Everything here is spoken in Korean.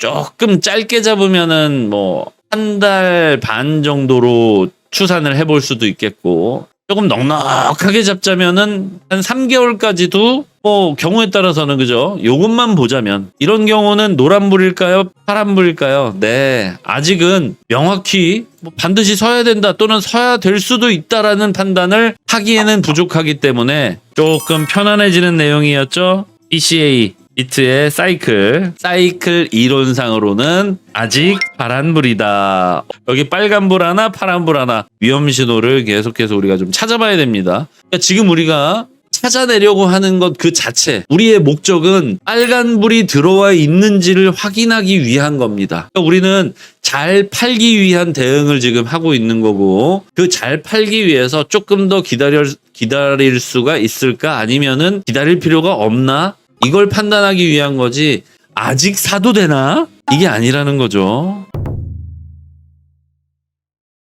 조금 짧게 잡으면은 뭐 한 달 반 정도로 추산을 해볼 수도 있겠고 조금 넉넉하게 잡자면은 한 3개월까지도 뭐 경우에 따라서는 그죠? 요것만 보자면 이런 경우는 노란불일까요? 파란불일까요? 네. 아직은 명확히 뭐 반드시 서야 된다 또는 서야 될 수도 있다라는 판단을 하기에는 부족하기 때문에 조금 편안해지는 내용이었죠. ECA 비트의 사이클 사이클 이론상으로는 아직 파란불이다. 여기 빨간불 하나 파란불 하나 위험 신호를 계속해서 우리가 좀 찾아봐야 됩니다. 그러니까 지금 우리가 찾아내려고 하는 것 그 자체 우리의 목적은 빨간불이 들어와 있는지를 확인하기 위한 겁니다. 그러니까 우리는 잘 팔기 위한 대응을 지금 하고 있는 거고 그 잘 팔기 위해서 조금 더 기다려 기다릴 수가 있을까 아니면은 기다릴 필요가 없나 이걸 판단하기 위한 거지 아직 사도 되나 이게 아니라는 거죠.